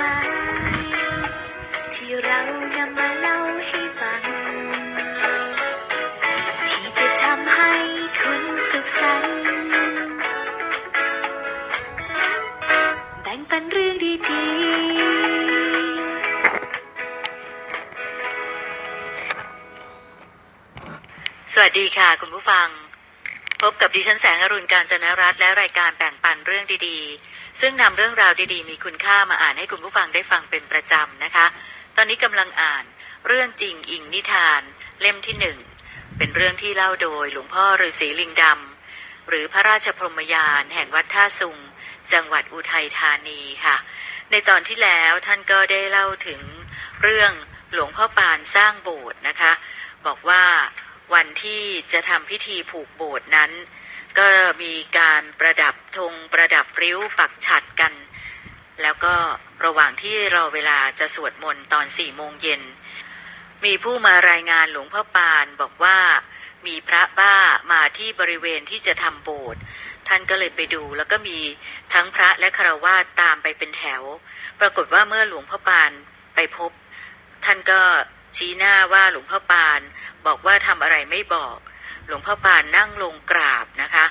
มาย ที่เรานำมาเล่าให้ฟัง ที่จะทำให้คุณสุขสันต์แบ่งปันเรื่องดีๆ สวัสดีค่ะคุณผู้ฟัง พบกับดิฉันแสงอรุณการจนรัตน์และรายการแบ่งปันเรื่องดีๆ ซึ่งนำเรื่องราวดีๆ มีคุณค่ามาอ่านให้คุณผู้ฟังได้ฟังเป็นประจำนะคะ ตอนนี้กำลังอ่าน เรื่องจริงอิงนิทาน เล่มที่หนึ่งเป็นเรื่องที่เล่าโดยหลวงพ่อฤาษีลิงดำหรือพระราชพรหมยานแห่งวัดท่าสุง จังหวัดอุทัยธานีค่ะ ในตอนที่แล้วท่านก็ได้เล่าถึงเรื่องหลวงพ่อปานสร้างโบสถ์นะคะ บอกว่าวันที่จะทำพิธีผูกโบสถ์นั้น ก็มีการประดับธงประดับริ้วปักฉัดกัน แล้วก็ระหว่างที่รอเวลาจะสวดมนต์ตอนสี่โมงเย็น มีผู้มารายงานหลวงพ่อปานบอกว่ามีพระบ้ามาที่บริเวณที่จะทำโบสถ์ท่านก็เลยไปดูแล้วก็มีทั้งพระและคารวาสตามไปเป็นแถว ปรากฏว่าเมื่อหลวงพ่อปานไปพบ ท่านก็ชี้หน้าว่าหลวงพ่อปาน บอกว่าทำอะไรไม่บอก หลวงพ่อปานนั่งลงกราบนะคะ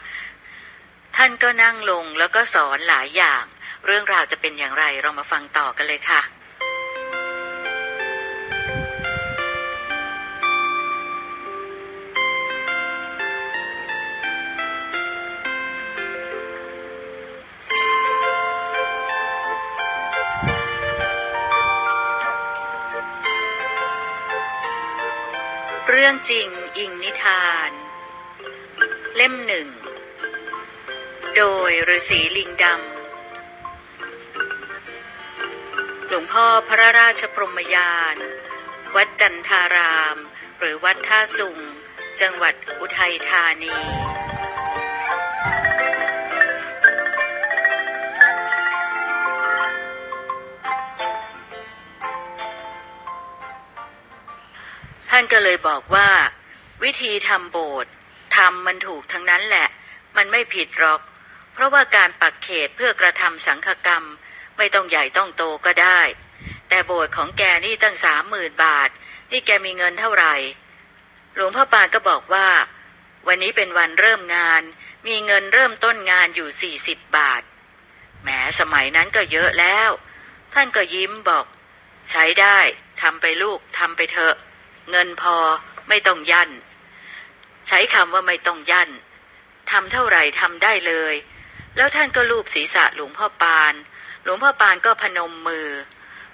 ท่านก็นั่งลงแล้วก็สอนหลายอย่าง เรื่องราวจะเป็นอย่างไรเรามาฟังต่อกันเลยค่ะเรื่องจริงอิงนิทาน เล่มหนึ่ง โดยฤาษีลิงดำ หลวงพ่อพระราชพรมยาน วัดจันทาราม หรือวัดท่าสุง จังหวัดอุทัยธานีท่านก็เลยบอกว่า วิธีทำโบสถ์ ทำมันถูกทั้งนั้นแหละ มันไม่ผิดหรอก เพราะว่าการปักเขตเพื่อกระทำสังฆกรรม ไม่ต้องใหญ่ต้องโตก็ได้ แต่โบสถ์ของแกนี่ตั้งสามหมื่นบาท นี่แกมีเงินเท่าไหร่ หลวงพ่อปานก็บอกว่า วันนี้เป็นวันเริ่มงาน มีเงินเริ่มต้นงานอยู่สี่สิบบาท แหมสมัยนั้นก็เยอะแล้ว ท่านก็ยิ้มบอก ใช้ได้ทำไปลูกทำไปเถอะ เงินพอไม่ต้องยัน ใช้คำว่าไม่ต้องยันทำเท่าไหร่ทำได้เลย แล้วท่านก็ลูบศีรษะหลวงพ่อปาน หลวงพ่อปานก็พนมมือ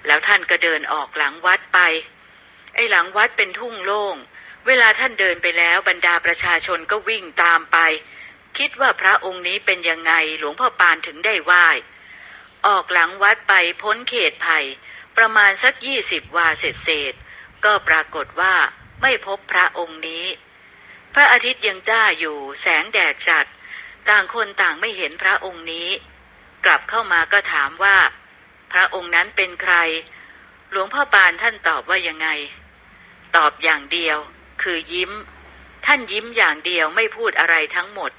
แล้วท่านก็เดินออกหลังวัดไป ไอ้หลังวัดเป็นทุ่งโล่ง เวลาท่านเดินไปแล้วบรรดาประชาชนก็วิ่งตามไป คิดว่าพระองค์นี้เป็นยังไงหลวงพ่อปานถึงได้ไหว้ ออกหลังวัดไปพ้นเขตไผ่ประมาณสักยี่สิบวาเศษเศษก็ปรากฏว่าไม่พบพระองค์นี้ ระอาทิตย์ยังจ้าอยู่แสงแดดจัด ต่างคนต่างไม่เห็นพระองค์นี้ กลับเข้ามาก็ถามว่า พระองค์นั้นเป็นใคร หลวงพ่อปานท่านตอบว่ายังไง ตอบอย่างเดียว คือยิ้ม ท่านยิ้มอย่างเดียวไม่พูดอะไรทั้งหมด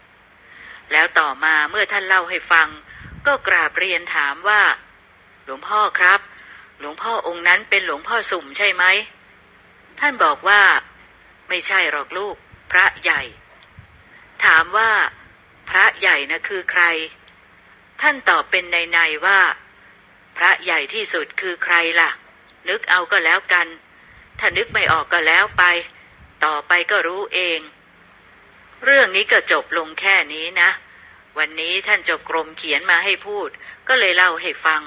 แล้วต่อมาเมื่อท่านเล่าให้ฟัง ก็กราบเรียนถามว่า หลวงพ่อครับ หลวงพ่อองค์นั้นเป็นหลวงพ่อสุ่มใช่ไหมท่านบอกว่า ไม่ใช่หรอกลูก พระใหญ่ ถามว่า พระใหญ่นะคือใคร ท่านตอบเป็นในในว่า พระใหญ่ที่สุดคือใครล่ะ นึกเอาก็แล้วกัน ถ้านึกไม่ออกก็แล้วไป ต่อไปก็รู้เอง เรื่องนี้ก็จบลงแค่นี้นะ วันนี้ท่านเจ้ากรมเขียนมาให้พูด ก็เลยเล่าให้ฟัง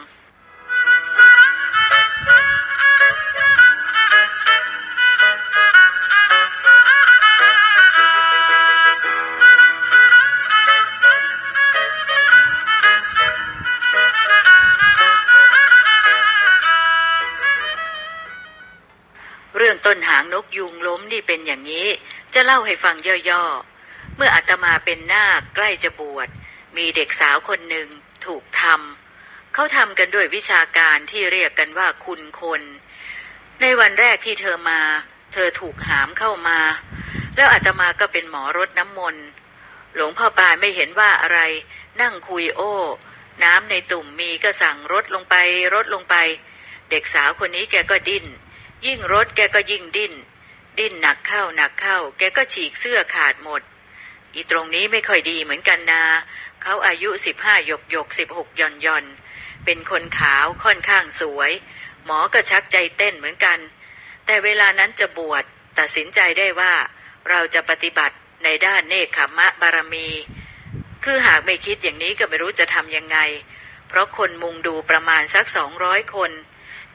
รื่องต้นหางนกยูงล้มนี่เป็นอย่างนี้ จะเล่าให้ฟังย่อๆ เมื่ออาตมาเป็นนาคใกล้จะบวช มีเด็กสาวคนหนึ่งถูกทำเขาทำกันด้วยวิชาการที่เรียกกันว่าคุณคน ในวันแรกที่เธอมา เธอถูกหามเข้ามา แล้วอาตมาก็เป็นหมอรดน้ำมนต์ หลวงพ่อปานไม่เห็นว่าอะไร นั่งคุยโอ้ น้ำในตุ่มมีก็สั่งรดลงไปรดลงไป เด็กสาวคนนี้แกก็ดิ้น ยิ่งรดแกก็ยิ่งดิ้น ดิ้นหนักเข้าหนักเข้า แกก็ฉีกเสื้อขาดหมด อีตรงนี้ไม่ค่อยดีเหมือนกันนาเขาอายุสิบห้าหยกหยกสิบหกย่อนย่อนเป็นคนขาวค่อนข้างสวย หมอก็ชักใจเต้นเหมือนกัน แต่เวลานั้นจะบวชตัดสินใจได้ว่าเราจะปฏิบัติในด้านเนคขมมะบารมี คือหากไม่คิดอย่างนี้ก็ไม่รู้จะทำยังไง เพราะคนมุงดูประมาณสักสองร้อยคน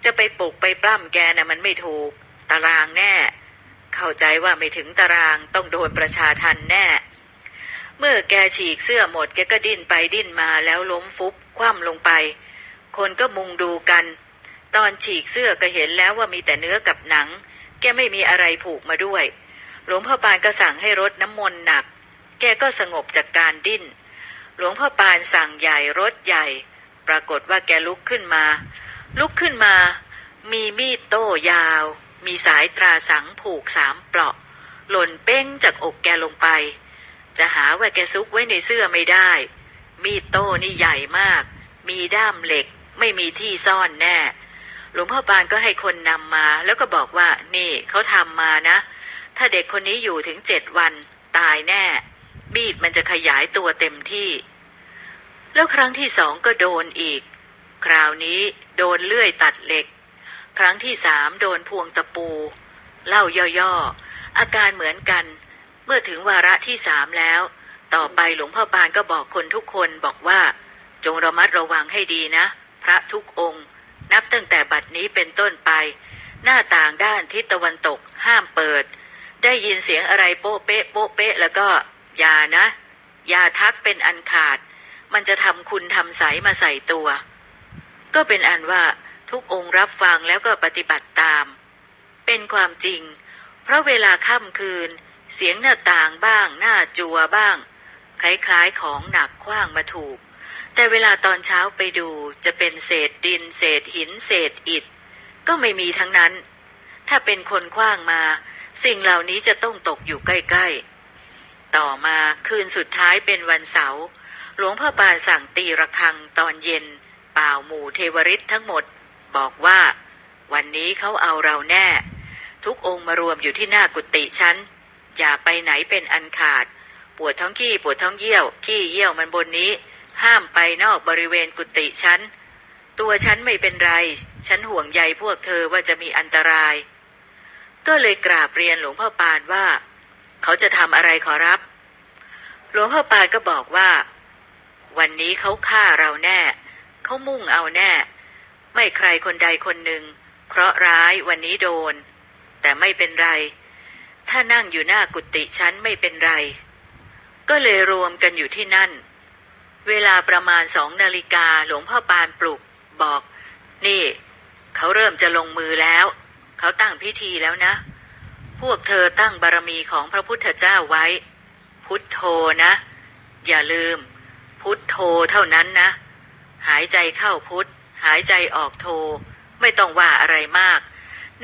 จะไปปลุกไปปล้ำแกน่ะมันไม่ถูก ตารางแน่ เข้าใจว่าไม่ถึงตารางต้องโดนประชาทันแน่ เมื่อแกฉีกเสื้อหมดแกก็ดิ้นไปดิ้นมาแล้วล้มฟุบคว่ำลงไป คนก็มุงดูกัน ตอนฉีกเสื้อก็เห็นแล้วว่ามีแต่เนื้อกับหนัง แกไม่มีอะไรผูกมาด้วย หลวงพ่อปานก็สั่งให้รดน้ำมนต์หนัก แกก็สงบจากการดิ้น หลวงพ่อปานสั่งใหญ่รถใหญ่ ปรากฏว่าแกลุกขึ้นมา ลุกขึ้นมา มีมีดโต้ยาว มีสายตราสังผูกสามเปลาะ หล่นเป้งจากอกแกลงไป จะหาว่าแกซุกไว้ในเสื้อไม่ได้ มีดโต้นี่ใหญ่มาก มีด้ามเหล็กไม่มีที่ซ่อนแน่ หลวงพ่อปานก็ให้คนนำมา แล้วก็บอกว่า นี่เขาทำมานะ ถ้าเด็กคนนี้อยู่ถึงเจ็ดวันตายแน่ มีดมันจะขยายตัวเต็มที่ แล้วครั้งที่สองก็โดนอีก คราวนี้โดนเลื่อยตัดเหล็ก ครั้งที่สามโดนพวงตะปู เล่าย่อๆ อาการเหมือนกัน เมื่อถึงวาระที่สามแล้ว ต่อไปหลวงพ่อปานก็บอกคนทุกคนบอกว่า จงระมัดระวังให้ดีนะ พระทุกองค์ นับตั้งแต่บัดนี้เป็นต้นไป หน้าต่างด้านทิศตะวันตกห้ามเปิด ได้ยินเสียงอะไรโป๊ะเป๊ะโป๊ะเป๊ะแล้วก็อย่านะอย่าทักเป็นอันขาด มันจะทำคุณทำใสมาใส่ตัว ก็เป็นอันว่าทุกองค์รับฟังแล้วก็ปฏิบัติตาม เป็นความจริง เพราะเวลาค่ำคืน เสียงหน้าต่างบ้าง หน้าจัวบ้าง คล้ายๆของหนักคว้างมาถูก แต่เวลาตอนเช้าไปดูจะเป็นเศษดิน เศษหิน เศษอิฐ ก็ไม่มีทั้งนั้น ถ้าเป็นคนคว้างมา สิ่งเหล่านี้จะต้องตกอยู่ใกล้ ๆ ต่อมาคืนสุดท้ายเป็นวันเสาร์หลวงพ่อปานสั่งตีระฆังตอนเย็น ป่าหมู่เทวริษทั้งหมด บอกว่า วันนี้เขาเอาเราแน่ ทุกองค์มารวมอยู่ที่หน้ากุฏิฉัน อย่าไปไหนเป็นอันขาด ปวดท้องขี้ปวดท้องเยี่ยว ขี้เยี่ยวมันบนนี้ ห้ามไปนอกบริเวณกุฏิฉัน ตัวฉันไม่เป็นไร ฉันห่วงใยพวกเธอว่าจะมีอันตราย ก็เลยกราบเรียนหลวงพ่อปานว่า เขาจะทำอะไรขอรับ หลวงพ่อปานก็บอกว่า วันนี้เขาฆ่าเราแน่ เขามุ่งเอาแน่ ไม่ใครคนใดคนหนึ่ง เคราะห์ร้ายวันนี้โดน แต่ไม่เป็นไร ถ้านั่งอยู่หน้ากุฏิฉันไม่เป็นไร ก็เลยรวมกันอยู่ที่นั่น เวลาประมาณสองนาฬิกาหลวงพ่อปานปลุก บอก นี่ เขาเริ่มจะลงมือแล้ว เขาตั้งพิธีแล้วนะ พวกเธอตั้งบารมีของพระพุทธเจ้าไว้ พุทโธนะ อย่าลืม พุทโธเท่านั้นนะ หายใจเข้าพุทธ หายใจออกโธไม่ต้องว่าอะไรมาก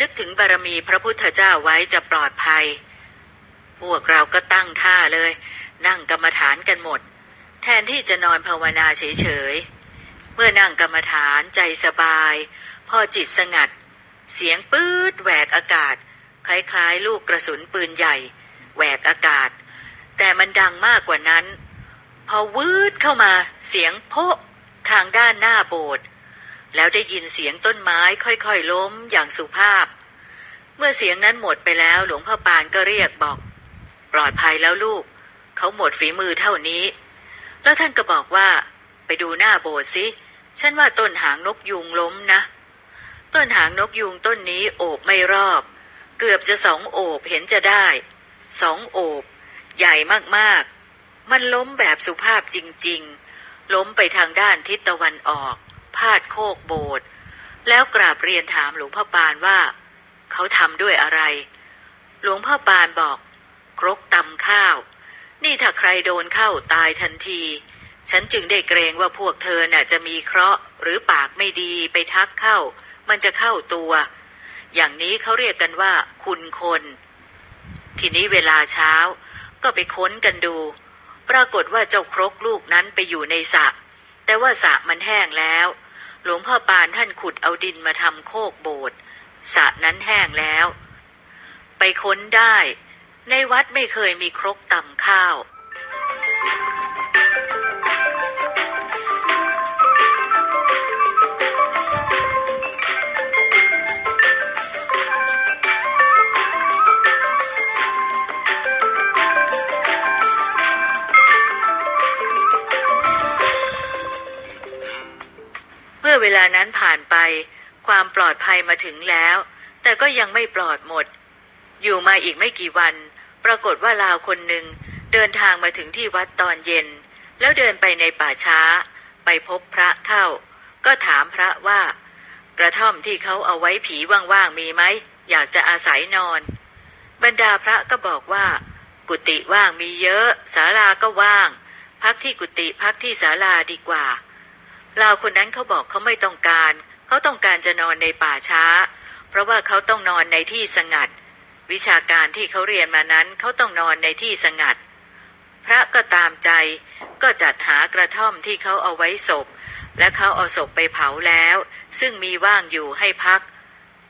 นึกถึงบารมีพระพุทธเจ้าไว้จะปลอดภัย พวกเราก็ตั้งท่าเลย นั่งกรรมฐานกันหมด แทนที่จะนอนภาวนาเฉยๆ เมื่อนั่งกรรมฐานใจสบาย พอจิตสงัด เสียงปื๊ดแหวกอากาศ คล้ายๆ ลูกกระสุนปืนใหญ่แหวกอากาศ แต่มันดังมากกว่านั้น พอวืดเข้ามาเสียงโพะ ทางด้านหน้าโบสถ์แล้วได้ยินเสียงต้นไม้ค่อยๆล้มอย่างสุภาพ เมื่อเสียงนั้นหมดไปแล้วหลวงพ่อปานก็เรียกบอก ปลอดภัยแล้วลูก เขาหมดฝีมือเท่านี้ แล้วท่านก็บอกว่า ไปดูหน้าโบสถ์สิฉันว่าต้นหางนกยูงล้มนะ ต้นหางนกยูงต้นนี้โอบไม่รอบ เกือบจะสองโอบเห็นจะได้สองโอบ ใหญ่มากๆ มันล้มแบบสุภาพจริง ๆ ล้มไปทางด้านทิศตะวันออก พาดโคกโบสถ์แล้วกราบเรียนถามหลวงพ่อปานว่า เขาทำด้วยอะไร หลวงพ่อปานบอก ครกตำข้าว นี่ถ้าใครโดนเข้าตายทันที ฉันจึงได้เกรงว่าพวกเธอน่ะจะมีเคราะห์หรือปากไม่ดีไปทักเข้า มันจะเข้าตัว อย่างนี้เขาเรียกกันว่า คุณคน ทีนี้เวลาเช้าก็ไปค้นกันดู ปรากฏว่าเจ้าครกลูกนั้นไปอยู่ในสระแต่ว่าสระมันแห้งแล้ว หลวงพ่อปานท่านขุดเอาดินมาทำโคกโบสถ์สระนั้นแห้งแล้ว ไปค้นได้ ในวัดไม่เคยมีครกตำข้าวเมื่ อเวลานั้นผ่านไป ความปลอดภัยมาถึงแล้ว แต่ก็ยังไม่ปลอดหมด อยู่มาอีกไม่กี่วัน ปรากฏว่าลาวคนหนึ่งเดินทางมาถึงที่วัดตอนเย็น แล้วเดินไปในป่าช้า ไปพบพระเข้า ก็ถามพระว่า กระท่อมที่เขาเอาไว้ผีว่างๆมีไหมอยากจะอาศัยนอน บรรดาพระก็บอกว่า กุฏิว่างมีเยอะศาลาก็ว่าง พักที่กุฏิพักที่ศาลาดีกว่า ลาวคนนั้นเขาบอกเขาไม่ต้องการ เขาต้องการจะนอนในป่าช้า เพราะว่าเขาต้องนอนในที่สงัด วิชาการที่เขาเรียนมานั้นเขาต้องนอนในที่สงัด พระก็ตามใจก็จัดหากระท่อมที่เขาเอาไว้ศพ และเขาเอาศพไปเผาแล้ว ซึ่งมีว่างอยู่ให้พัก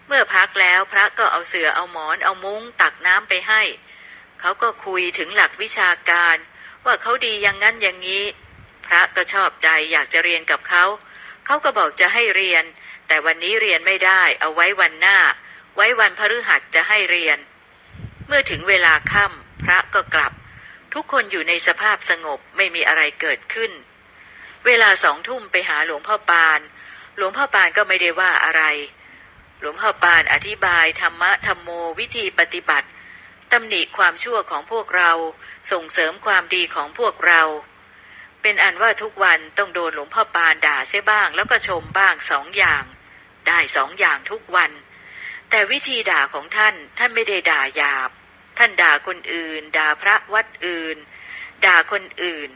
เมื่อพักแล้วพระก็เอาเสือเอาหมอนเอามุ้งตักน้ำไปให้ เขาก็คุยถึงหลักวิชาการ ว่าเขาดีอย่างนั้นอย่างนี้ พระก็ชอบใจอยากจะเรียนกับเขา เขาก็บอกจะให้เรียน แต่วันนี้เรียนไม่ได้ เอาไว้วันหน้า ไว้วันพฤหัสจะให้เรียน เมื่อถึงเวลาค่ำพระก็กลับ ทุกคนอยู่ในสภาพสงบไม่มีอะไรเกิดขึ้น เวลาสองทุ่มไปหาหลวงพ่อปาน หลวงพ่อปานก็ไม่ได้ว่าอะไร หลวงพ่อปานอธิบายธรรมะธรรมโมวิธีปฏิบัติตำหนิความชั่วของพวกเราส่งเสริมความดีของพวกเรา เป็นอันว่าทุกวันต้องโดนหลวงพ่อปานด่าเสียบ้าง แล้วก็ชมบ้างสองอย่าง ได้สองอย่างทุกวัน แต่วิธีด่าของท่านท่านไม่ได้ด่าหยาบ ท่านด่าคนอื่น ด่าพระวัดอื่น ด่าคนอื่น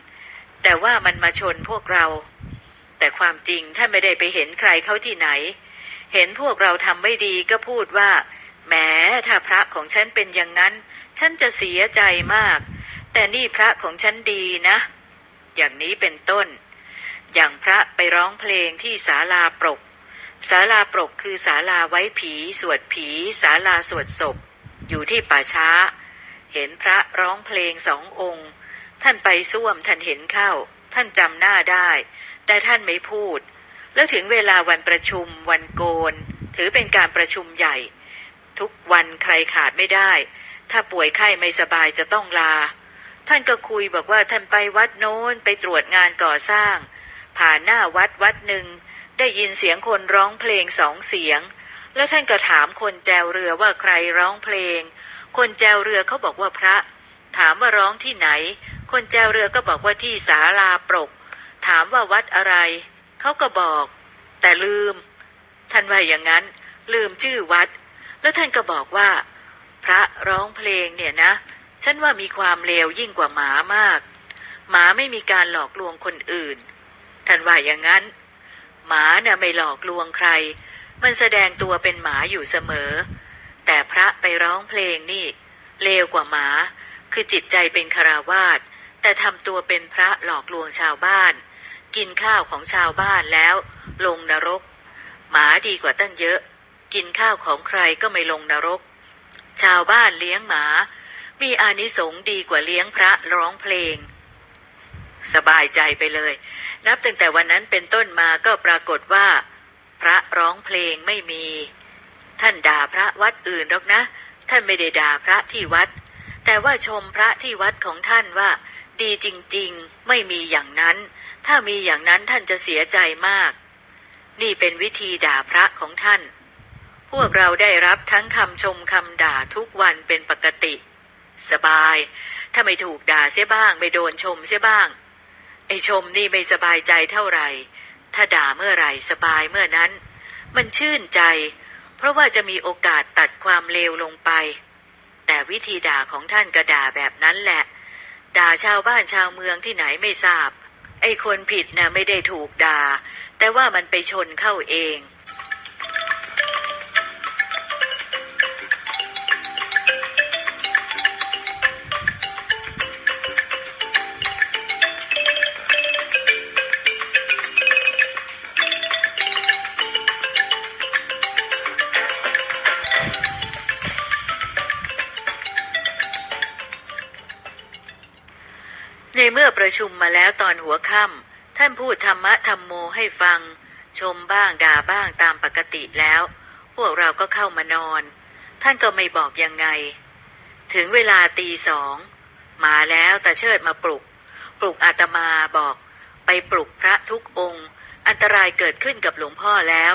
แต่ว่ามันมาชนพวกเรา แต่ความจริงท่านไม่ได้ไปเห็นใครเขาที่ไหน เห็นพวกเราทำไม่ดีก็พูดว่าแหมถ้าพระของฉันเป็นอย่างนั้น ฉันจะเสียใจมาก แต่นี่พระของฉันดีนะ อย่างนี้เป็นต้น อย่างพระไปร้องเพลงที่ศาลาปรกศาลาปรกคือศาลาไว้ผี สวดผีศาลาสวดศพ อยู่ที่ป่าช้า เห็นพระร้องเพลงสององค์ ท่านไปส้วมท่านเห็นเข้า ท่านจำหน้าได้ แต่ท่านไม่พูด แล้วถึงเวลาวันประชุมวันโกน ถือเป็นการประชุมใหญ่ ทุกวันใครขาดไม่ได้ ถ้าป่วยไข้ไม่สบายจะต้องลา ท่านก็คุยบอกว่าท่านไปวัดโน้นไปตรวจงานก่อสร้าง ผ่านหน้าวัดวัดหนึ่ง ได้ยินเสียงคนร้องเพลงสองเสียง แล้วท่านก็ถามคนแจวเรือว่าใครร้องเพลง คนแจวเรือเขาบอกว่าพระ ถามว่าร้องที่ไหน คนแจวเรือก็บอกว่าที่ศาลาปรก ถามว่าวัดอะไร เขาก็บอก แต่ลืม ท่านว่าอย่างนั้น ลืมชื่อวัด แล้วท่านก็บอกว่า พระร้องเพลงเนี่ยนะ ฉันว่ามีความเลวยิ่งกว่าหมามาก หมาไม่มีการหลอกลวงคนอื่น ท่านว่าอย่างนั้น หมาน่ะไม่หลอกลวงใคร มันแสดงตัวเป็นหมาอยู่เสมอ แต่พระไปร้องเพลงนี่ เลวกว่าหมา คือจิตใจเป็นคาราวาสแต่ทำตัวเป็นพระหลอกลวงชาวบ้าน กินข้าวของชาวบ้านแล้ว ลงนรก หมาดีกว่าตั้งเยอะ กินข้าวของใครก็ไม่ลงนรก ชาวบ้านเลี้ยงหมา มีอานิสงส์ดีกว่าเลี้ยงพระร้องเพลง สบายใจไปเลย นับตั้งแต่วันนั้นเป็นต้นมาก็ปรากฏว่า พระร้องเพลงไม่มี ท่านด่าพระวัดอื่นหรอกนะ ท่านไม่ได้ด่าพระที่วัด แต่ว่าชมพระที่วัดของท่านว่า ดีจริงๆ ไม่มีอย่างนั้น ถ้ามีอย่างนั้นท่านจะเสียใจมาก นี่เป็นวิธีด่าพระของท่าน พวกเราได้รับทั้งคำชมคำด่าทุกวันเป็นปกติ สบาย ถ้าไม่ถูกด่าเสียบ้าง ไม่โดนชมเสียบ้าง ไอชมนี่ไม่สบายใจเท่าไหร่ ถ้าด่าเมื่อไหร่สบายเมื่อนั้น มันชื่นใจ เพราะว่าจะมีโอกาสตัดความเลวลงไป แต่วิธีด่าของท่านก็ด่าแบบนั้นแหละ ด่าชาวบ้านชาวเมืองที่ไหนไม่ทราบ ไอคนผิดนะ่ะไม่ได้ถูกด่า แต่ว่ามันไปชนเข้าเอง ประชุมมาแล้วตอนหัวค่ำท่านพูดธรรมะธรรมโมให้ฟัง ชมบ้างด่าบ้างตามปกติแล้ว พวกเราก็เข้ามานอน ท่านก็ไม่บอกยังไง ถึงเวลาตีสอง มาแล้วตาเชิดมาปลุก ปลุกอาตมาบอก ไปปลุกพระทุกองค์ อันตรายเกิดขึ้นกับหลวงพ่อแล้ว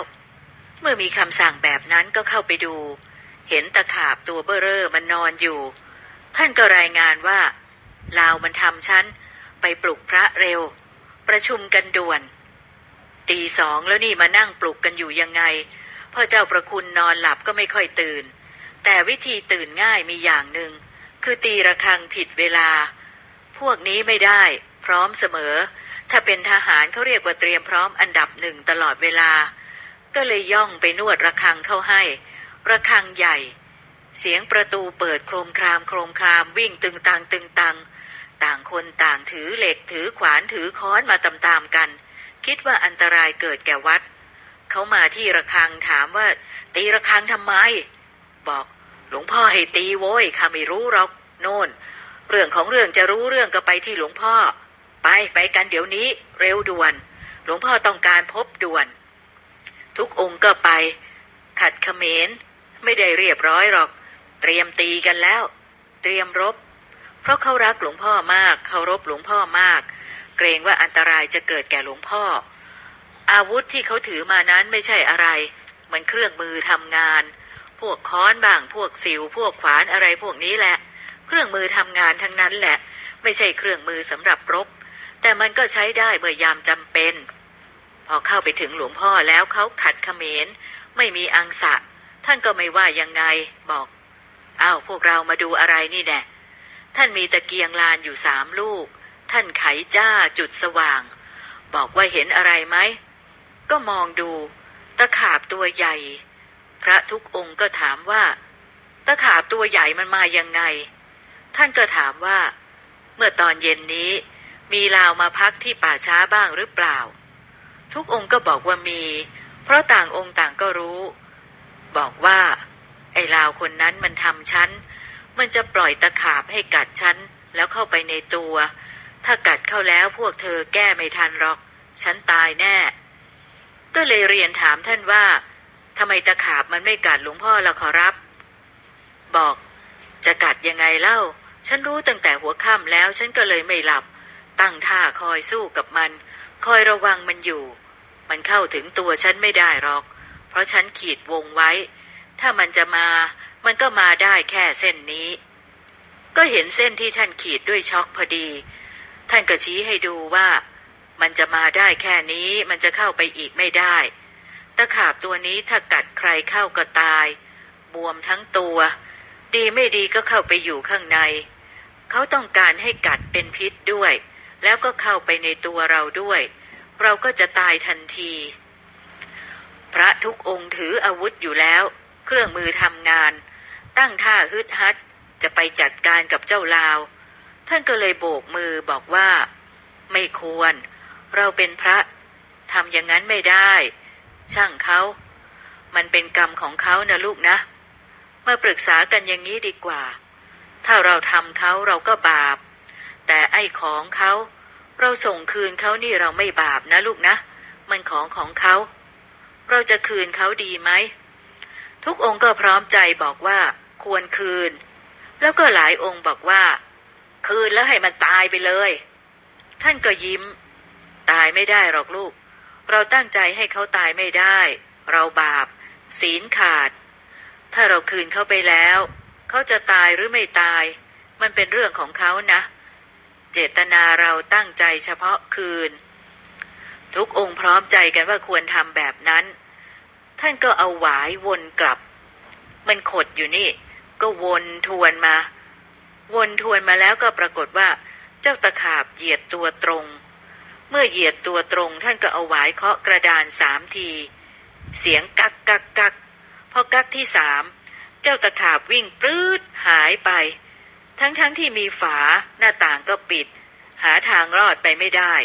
เมื่อมีคำสั่งแบบนั้นก็เข้าไปดู เห็นตะขาบตัวเบ้อเร่อมันนอนอยู่ ท่านก็รายงานว่าลาวมันทำฉัน ไปปลุกพระเร็ว ประชุมกันด่วน ตีสองแล้วนี่มานั่งปลุกกันอยู่ยังไงพ่อเจ้าประคุณนอนหลับก็ไม่ค่อยตื่น แต่วิธีตื่นง่ายมีอย่างหนึ่ง คือตีระฆังผิดเวลา พวกนี้ไม่ได้ พร้อมเสมอ ถ้าเป็นทหารเขาเรียกว่าเตรียมพร้อมอันดับหนึ่งตลอดเวลา ก็เลยย่องไปนวดระฆังเข้าให้ ระฆังใหญ่ เสียงประตูเปิดโครมครามโครมครามวิ่งตึงตังตึงตังต่่างคนต่างถือเหล็กถือขวานถือค้อนมาตามๆกัน คิดว่าอันตรายเกิดแก่วัด เขามาที่ระฆังถามว่า ตีระฆังทำไม บอกหลวงพ่อให้ตีโว้ยข้าไม่รู้หรอกโน่น เรื่องของเรื่องจะรู้เรื่องก็ไปที่หลวงพ่อ ไปไปกันเดี๋ยวนี้ เร็วด่วน หลวงพ่อต้องการพบด่วน ทุกองค์ก็ไป ขัดเขมรไม่ได้เรียบร้อยหรอก เตรียมตีกันแล้ว เตรียมรบ เพราะเขารักหลวงพ่อมากเคารพหลวงพ่อมาก เกรงว่าอันตรายจะเกิดแก่หลวงพ่อ อาวุธที่เขาถือมานั้นไม่ใช่อะไร มันเครื่องมือทำงาน พวกค้อนบ้างพวกสิว พวกขวานอะไรพวกนี้แหละ เครื่องมือทำงานทั้งนั้นแหละ ไม่ใช่เครื่องมือสำหรับรบ แต่มันก็ใช้ได้เมื่อยามจำเป็น พอเข้าไปถึงหลวงพ่อแล้วเขาขัดเขมรไม่มีอังสะ ท่านก็ไม่ว่ายังไงบอกอ้าวพวกเรามาดูอะไรนี่แน่ ท่านมีตะเกียงลานอยู่สามลูก ท่านไขจ้าจุดสว่าง บอกว่าเห็นอะไรไหม ก็มองดู ตะขาบตัวใหญ่ พระทุกองค์ก็ถามว่า ตะขาบตัวใหญ่มันมายังไง ท่านก็ถามว่า เมื่อตอนเย็นนี้ มีลาวมาพักที่ป่าช้าบ้างหรือเปล่า ทุกองค์ก็บอกว่ามี เพราะต่างองค์ต่างก็รู้ บอกว่า ไอ้ลาวคนนั้นมันทำฉัน มันจะปล่อยตะขาบให้กัดฉัน แล้วเข้าไปในตัว ถ้ากัดเข้าแล้วพวกเธอแก้ไม่ทันหรอก ฉันตายแน่ ก็เลยเรียนถามท่านว่าทำไมตะขาบมันไม่กัดหลวงพ่อละขอรับ บอก จะกัดยังไงเล่า ฉันรู้ตั้งแต่หัวค่ำแล้ว ฉันก็เลยไม่หลับ ตั้งท่าคอยสู้กับมัน คอยระวังมันอยู่ มันเข้าถึงตัวฉันไม่ได้หรอก เพราะฉันขีดวงไว้ ถ้ามันจะมา มันก็มาได้แค่เส้นนี้ ก็เห็นเส้นที่ท่านขีดด้วยช็อกพอดี ท่านก็ชี้ให้ดูว่า มันจะมาได้แค่นี้มันจะเข้าไปอีกไม่ได้ ตะขาบตัวนี้ถ้ากัดใครเข้าก็ตาย บวมทั้งตัว ดีไม่ดีก็เข้าไปอยู่ข้างใน เขาต้องการให้กัดเป็นพิษด้วย แล้วก็เข้าไปในตัวเราด้วย เราก็จะตายทันที พระทุกองค์ถืออาวุธอยู่แล้ว เครื่องมือทำงาน ตั้งท่าฮึดฮัด จะไปจัดการกับเจ้าลาว ท่านก็เลยโบกมือบอกว่า ไม่ควร เราเป็นพระทำอย่างนั้นไม่ได้ ช่างเขามันเป็นกรรมของเขานะลูกนะ มาปรึกษากันอย่างนี้ดีกว่า ถ้าเราทำเขาเราก็บาป แต่ไอ้ของเขา เราส่งคืนเขานี่เราไม่บาปนะลูกนะ มันของของเขา เราจะคืนเขาดีไหม ทุกองค์ก็พร้อมใจบอกว่า ควรคืน แล้วก็หลายองค์บอกว่า คืนแล้วให้มันตายไปเลย ท่านก็ยิ้ม ตายไม่ได้หรอกลูก เราตั้งใจให้เขาตายไม่ได้ เราบาป ศีลขาด ถ้าเราคืนเขาไปแล้ว เขาจะตายหรือไม่ตาย มันเป็นเรื่องของเขานะ เจตนาเราตั้งใจเฉพาะคืน ทุกองค์พร้อมใจกันว่าควรทำแบบนั้น ท่านก็เอาหวายวนกลับ มันขดอยู่นี่ ก็วนทวนมา วนทวนมาแล้วก็ปรากฏว่า เจ้าตะขาบเหยียดตัวตรง เมื่อเหยียดตัวตรง ท่านก็เอาหวายเคาะกระดานสามที เสียงกักกักกักพอกักที่สามเจ้าตะขาบวิ่งปลื้ดหายไป ทั้งๆทที่มีฝาหน้าต่างก็ปิด หาทางรอดไปไม่ได้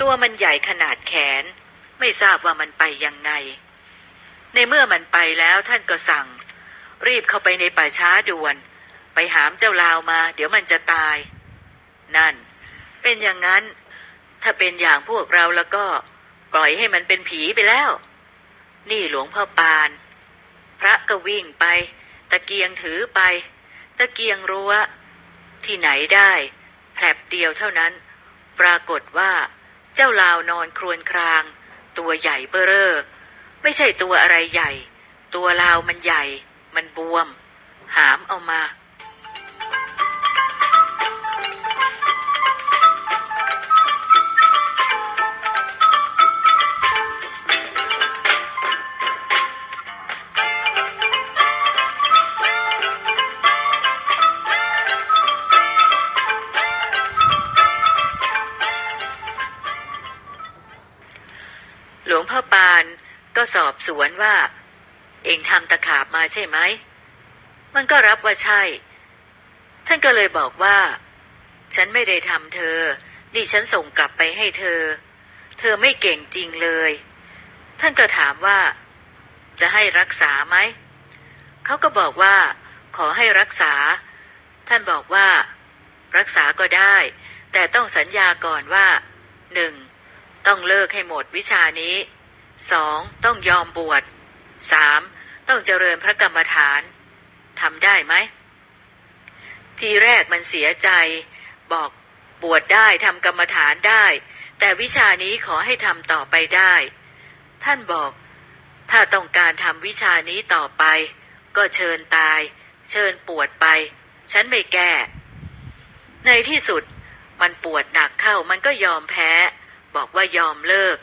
ตัวมันใหญ่ขนาดแขน ไม่ทราบว่ามันไปยังไง ในเมื่อมันไปแล้วท่านก็สั่ง รีบเข้าไปในป่าช้าด่วน ไปหามเจ้าลาวมา เดี๋ยวมันจะตาย นั่น เป็นอย่างนั้น ถ้าเป็นอย่างพวกเราแล้วก็ ปล่อยให้มันเป็นผีไปแล้ว นี่หลวงพ่อปาน พระก็วิ่งไป ตะเกียงถือไป ตะเกียงรั้ว ที่ไหนได้แผลบเดียวเท่านั้น ปรากฏว่า เจ้าลาวนอนครวญคราง ตัวใหญ่เบ้อเร่อไม่ใช่ตัวอะไรใหญ่ ตัวลาวมันใหญ่ มันบวม หามเอามา หลวงพ่อปานก็สอบสวนว่า เองทำตะขาบมาใช่ไหม มันก็รับว่าใช่ ท่านก็เลยบอกว่า ฉันไม่ได้ทำเธอ นี่ฉันส่งกลับไปให้เธอ เธอไม่เก่งจริงเลย ท่านก็ถามว่า จะให้รักษาไหม เขาก็บอกว่า ขอให้รักษา ท่านบอกว่า รักษาก็ได้ แต่ต้องสัญญาก่อนว่าหนึ่งต้องเลิกให้หมดวิชานี้สองต้องยอมบวชสาม ต้องเจริญพระกรรมฐานทำได้ไหม ทีแรกมันเสียใจ บอกบวชได้ทำกรรมฐานได้ แต่วิชานี้ขอให้ทำต่อไปได้ ท่านบอก ถ้าต้องการทำวิชานี้ต่อไป ก็เชิญตาย เชิญปวดไป ฉันไม่แก้ ในที่สุดมันปวดหนักเข้ามันก็ยอมแพ้ บอกว่ายอมเลิก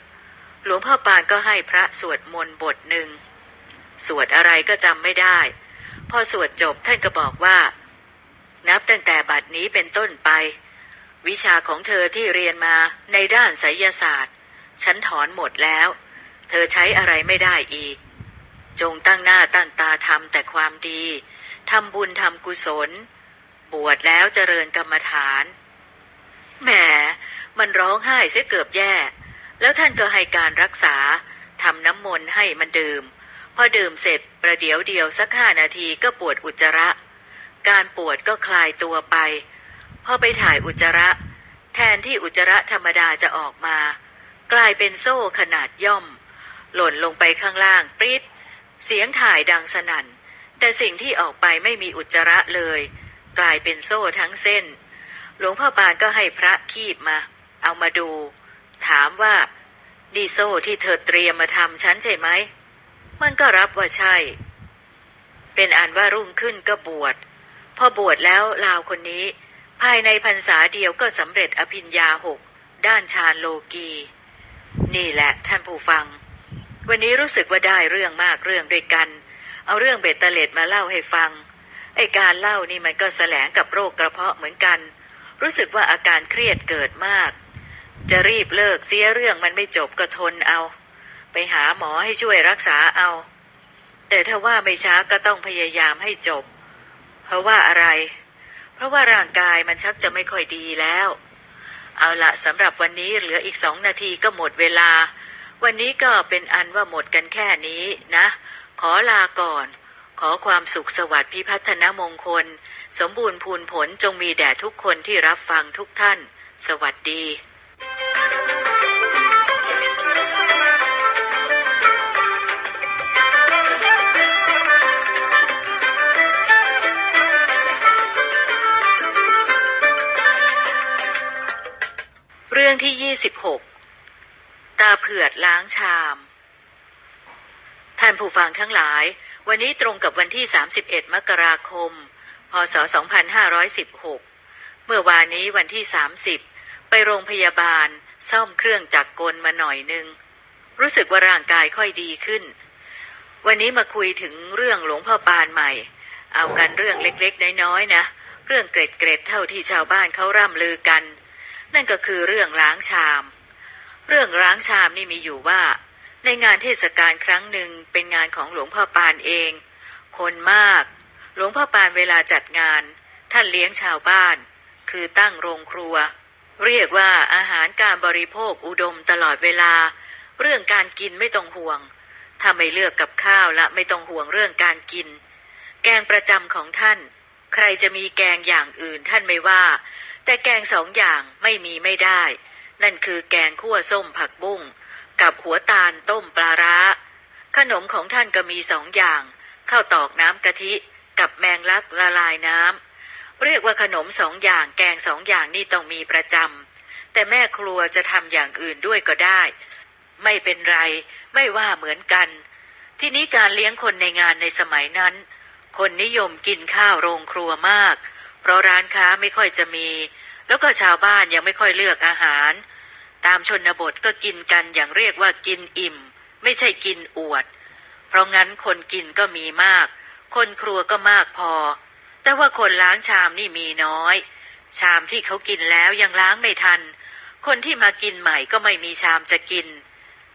หลวงพ่อปานก็ให้พระสวดมนต์บทหนึ่ง สวดอะไรก็จำไม่ได้ พอสวดจบท่านก็บอกว่า นับตั้งแต่บัดนี้เป็นต้นไป วิชาของเธอที่เรียนมาในด้านไสยศาสตร์ ฉันถอนหมดแล้ว เธอใช้อะไรไม่ได้อีก จงตั้งหน้าตั้งตาทำแต่ความดีทำบุญทำกุศล บวชแล้วเจริญกรรมฐานแหมมันร้องไห้เสียเกือบแย่ แล้วท่านก็ให้การรักษาทำน้ำมนต์ให้มันดื่ม อดื่มเสร็จประเดี๋ยวเดียวสักห้านาทีก็ปวดอุจจาระ การปวดก็คลายตัวไป พอไปถ่ายอุจจาระ แทนที่อุจจาระธรรมดาจะออกมา กลายเป็นโซ่ขนาดย่อม หล่นลงไปข้างล่างปริ๊ดเสียงถ่ายดังสนั่น แต่สิ่งที่ออกไปไม่มีอุจจาระเลย กลายเป็นโซ่ทั้งเส้น หลวงพ่อปานก็ให้พระคีบมา เอามาดู ถามว่านี่โซ่ที่เธอเตรียมมาทำฉันใช่ไหม มันก็รับว่าใช่ เป็นอันว่ารุ่งขึ้นก็บวช พอบวชแล้วลาวคนนี้ ภายในพรรษาเดียวก็สำเร็จอภิญญาหกด้านฌานโลกี นี่แหละท่านผู้ฟัง วันนี้รู้สึกว่าได้เรื่องมากเรื่องด้วยกัน เอาเรื่องเบ็ดเตเล็ดมาเล่าให้ฟัง ไอการเล่านี่มันก็แสลงกับโรคกระเพาะเหมือนกัน รู้สึกว่าอาการเครียดเกิดมาก จะรีบเลิกเสียเรื่องมันไม่จบก็ทนเอา ไปหาหมอให้ช่วยรักษาเอา แต่ถ้าว่าไม่ช้าก็ต้องพยายามให้จบ เพราะว่าอะไร เพราะว่าร่างกายมันชักจะไม่ค่อยดีแล้ว เอาละสำหรับวันนี้เหลืออีกสองนาทีก็หมดเวลา วันนี้ก็เป็นอันว่าหมดกันแค่นี้นะ ขอลาก่อน ขอความสุขสวัสดิ์พิพัฒนมงคล สมบูรณ์พูนผลจงมีแด่ทุกคนที่รับฟังทุกท่าน สวัสดี รื่องที่ 26 ตาเผือดล้างชาม ท่านผู้ฟังทั้งหลาย วันนี้ตรงกับวันที่ 31 มกราคม พศ 2516 เมื่อวานนี้วันที่ 30 ไปโรงพยาบาลซ่อมเครื่องจักรกลมาหน่อยนึง รู้สึกว่าร่างกายค่อยดีขึ้น วันนี้มาคุยถึงเรื่องหลวงพ่อปานใหม่ เอากันเรื่องเล็กๆ น้อยๆนะ เรื่องเกร็ดๆเท่าที่ชาวบ้านเขาร่ำลือกัน นั่นก็คือเรื่องล้างชาม เรื่องล้างชามนี่มีอยู่ว่า ในงานเทศกาลครั้งหนึ่งเป็นงานของหลวงพ่อปานเอง คนมาก หลวงพ่อปานเวลาจัดงาน ท่านเลี้ยงชาวบ้าน คือตั้งโรงครัว เรียกว่าอาหารการบริโภคอุดมตลอดเวลา เรื่องการกินไม่ต้องห่วง ถ้าไม่เลือกกับข้าวละไม่ต้องห่วงเรื่องการกิน แกงประจำของท่าน ใครจะมีแกงอย่างอื่นท่านไม่ว่า แต่แกงสองอย่างไม่มีไม่ได้ นั่นคือแกงคั่วส้มผักบุ้งกับหัวตาลต้มปลาร้า ขนมของท่านก็มีสองอย่างข้าวตอกน้ำกะทิ กับแมงลักละลายน้ำเรียกว่าขนมสองอย่างแกงสองอย่างนี่ต้องมีประจำแต่แม่ครัวจะทำอย่างอื่นด้วยก็ได้ ไม่เป็นไรไม่ว่าเหมือนกัน ทีนี้การเลี้ยงคนในงานในสมัยนั้น คนนิยมกินข้าวโรงครัวมาก เพราะร้านค้าไม่ค่อยจะมี แล้วก็ชาวบ้านยังไม่ค่อยเลือกอาหาร ตามชนบทก็กินกันอย่างเรียกว่ากินอิ่ม ไม่ใช่กินอวด เพราะงั้นคนกินก็มีมาก คนครัวก็มากพอ แต่ว่าคนล้างชามนี่มีน้อย ชามที่เขากินแล้วยังล้างไม่ทัน คนที่มากินใหม่ก็ไม่มีชามจะกิน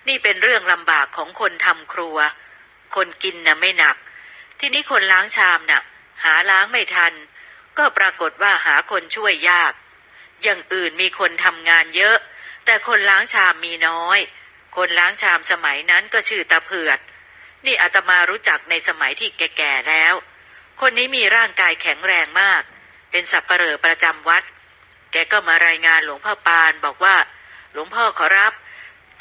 นี่เป็นเรื่องลำบากของคนทำครัว คนกินน่ะไม่หนัก ทีนี้คนล้างชามน่ะ หาล้างไม่ทัน ก็ปรากฏว่าหาคนช่วยยาก อย่างอื่นมีคนทำงานเยอะ แต่คนล้างชามมีน้อย คนล้างชามสมัยนั้นก็ชื่อตาเผือด นี่อาตมารู้จักในสมัยที่แก่ๆแล้ว คนนี้มีร่างกายแข็งแรงมาก เป็นสับปเหร่อประจำวัด แกก็มารายงานหลวงพ่อปานบอกว่า หลวงพ่อขอรับ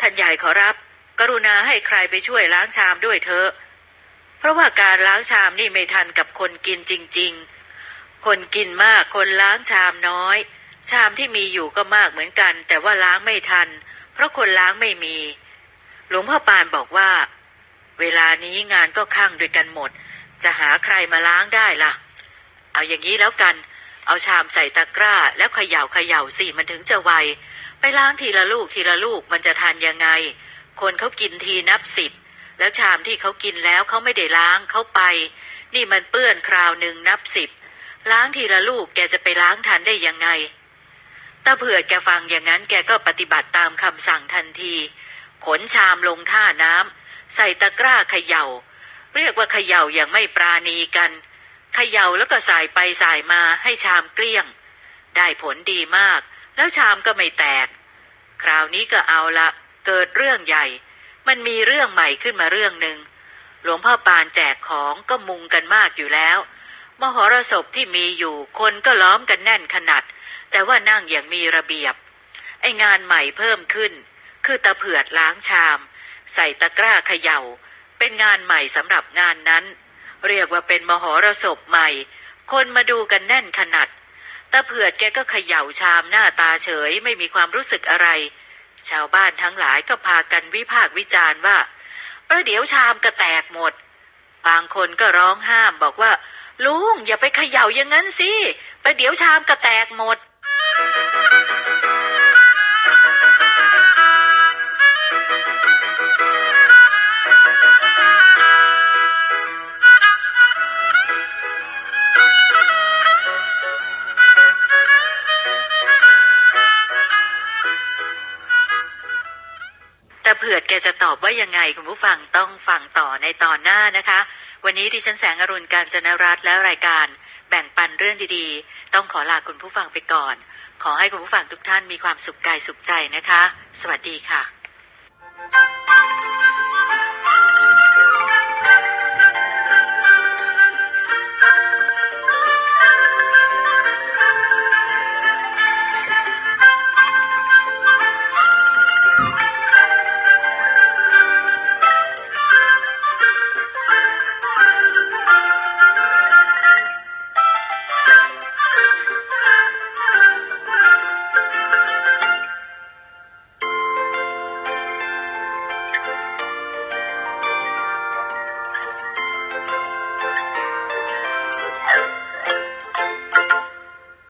ท่านใหญ่ขอรับ กรุณาให้ใครไปช่วยล้างชามด้วยเถอะ เพราะว่าการล้างชามนี่ไม่ทันกับคนกินจริง ๆ คนกินมากคนล้างชามน้อย ชามที่มีอยู่ก็มากเหมือนกัน แต่ว่าล้างไม่ทัน เพราะคนล้างไม่มี หลวงพ่อปานบอกว่า เวลานี้งานก็ข้างด้วยกันหมด จะหาใครมาล้างได้ล่ะ เอาอย่างนี้แล้วกัน เอาชามใส่ตะกร้า แล้วเขย่าเขย่าสิมันถึงจะไวไปล้างทีละลูกทีละลูกมันจะทานยังไง คนเขากินทีนับสิบแล้วชามที่เขากินแล้วเขาไม่ได้ล้างเขาไป นี่มันเปื้อนคราวหนึ่งนับสิบ ล้างทีละลูกแกจะไปล้างทันได้ยังไงตาเผื่อแกฟังอย่างนั้นแกก็ปฏิบัติตามคำสั่งทันที ขนชามลงท่าน้ำใส่ตะกร้าเขยา่า เรียกว่าเขย่าอย่างไม่ปราณีกัน เขย่าแล้วก็สายไปสายมาให้ชามเกลี้ยง ได้ผลดีมาก แล้วชามก็ไม่แตก คราวนี้ก็เอาละ เกิดเรื่องใหญ่ มันมีเรื่องใหม่ขึ้นมาเรื่องหนึ่งหลวงพ่อปานแจกของก็มุงกันมากอยู่แล้ว มหรสพที่มีอยู่คนก็ล้อมกันแน่นขนาด แต่ว่านั่งอย่างมีระเบียบ ไองานใหม่เพิ่มขึ้น คือตะเผือดล้างชาม ใส่ตะกร้าเขยา่า เป็นงานใหม่สำหรับงานนั้น เรียกว่าเป็นมหรสพใหม่ คนมาดูกันแน่นขนาดตะเผือดแกก็เขย่าชามหน้าตาเฉยไม่มีความรู้สึกอะไร ชาวบ้านทั้งหลายก็พากันวิพากษ์วิจารณ์ว่าประเดี๋ยวชามก็แตกหมด บางคนก็ร้องห้ามบอกว่า ลุงอย่าไปเขย่าอย่างนั้นสิประเดี๋ยวชามก็แตกหมด แต่เผื่อแกจะตอบว่ายังไงคุณผู้ฟังต้องฟังต่อในตอนหน้านะคะ วันนี้ดิฉันแสงอรุณการจนรัตน์และรายการ แบ่งปันเรื่องดีๆ ต้องขอลาคุณผู้ฟังไปก่อน ขอให้คุณผู้ฟังทุกท่านมีความสุขกายสุขใจนะคะ สวัสดีค่ะ